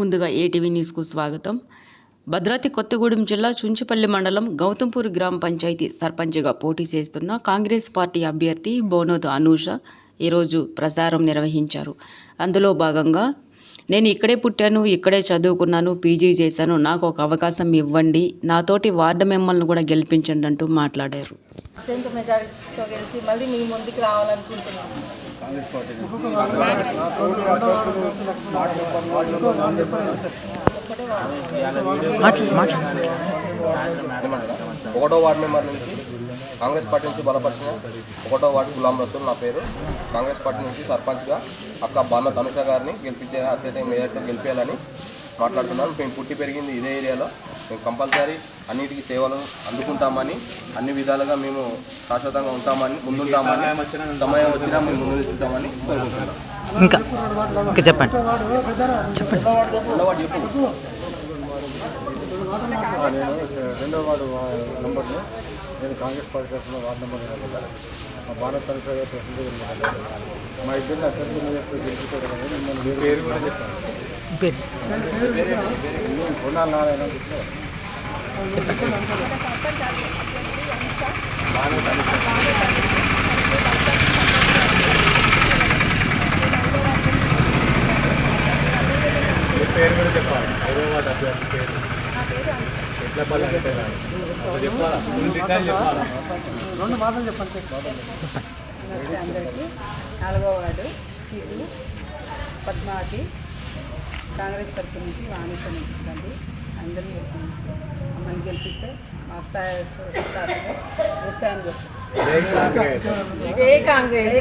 ముందుగా ఏటీవీ న్యూస్కు స్వాగతం. భద్రాద్రి కొత్తగూడెం జిల్లా చుంచిపల్లి మండలం గౌతంపూర్ గ్రామ పంచాయతీ సర్పంచ్గా పోటీ చేస్తున్న కాంగ్రెస్ పార్టీ అభ్యర్థి బోనోద్ అనూష ఈరోజు ప్రచారం నిర్వహించారు. అందులో భాగంగా నేను ఇక్కడే పుట్టాను ఇక్కడే చదువుకున్నాను పీజీ చేశాను. నాకు ఒక అవకాశం ఇవ్వండి. నాతోటి వార్డు మెంబర్లను కూడా గెలిపించండి అంటూ మాట్లాడారు. అత్యంత మెజారిటీతో గెలిచి మళ్ళీ మీ ముందుకు రావాలనుకుంటున్నాను. ఒకటో వార్డు మెంబర్ నుంచి కాంగ్రెస్ పార్టీ నుంచి బలపరిచిన ఒకటో వార్డు గులాం రసూల్ నా పేరు. కాంగ్రెస్ పార్టీ నుంచి సర్పంచ్గా అక్క బాన్న తనుష గారిని గెలిపించే అత్యధిక మేయర్తో గెలిపేయాలని మాట్లాడుతున్నాను. మేము పుట్టి పెరిగింది ఇదే ఏరియాలో. మేము కంపల్సరీ అన్నిటికీ సేవలు అందుకుంటామని అన్ని విధాలుగా మేము శాశ్వతంగా ఉంటామని ముందుంటామని సమయం వచ్చినా మేము ముందు నిల్చుంటామని కోరుకుంటున్నాం. ఇంకా ఇంకా చెప్పండి. చెప్పండి నేను రెండో వార్డు నంబర్ని నేను కాంగ్రెస్ పార్టీ తరఫున వార్డు నెంబర్ మా భారత తరఫు ప్రెసిడెంట్ మా ఇద్దరిని మీద గెలుచుకోవడం మిమ్మల్ని పేరు కూడా చెప్పాను. నేను కొన్నాళ్ళు నారాయణ పేరు కూడా చెప్పాలి. అభ్యర్థి పేరు. చెప్పాలా రెండు మాటలు చెప్పండి నమస్తే అందరికీ నాలుగో వార్డు సీటు పద్మావతి కాంగ్రెస్ తరఫు నుంచి వాణిజ్యం ఎంచుకోండి అందరినీ గెలిపించి మమ్మల్ని గెలిపిస్తే మాకు వ్యవసాయం జై కాంగ్రెస్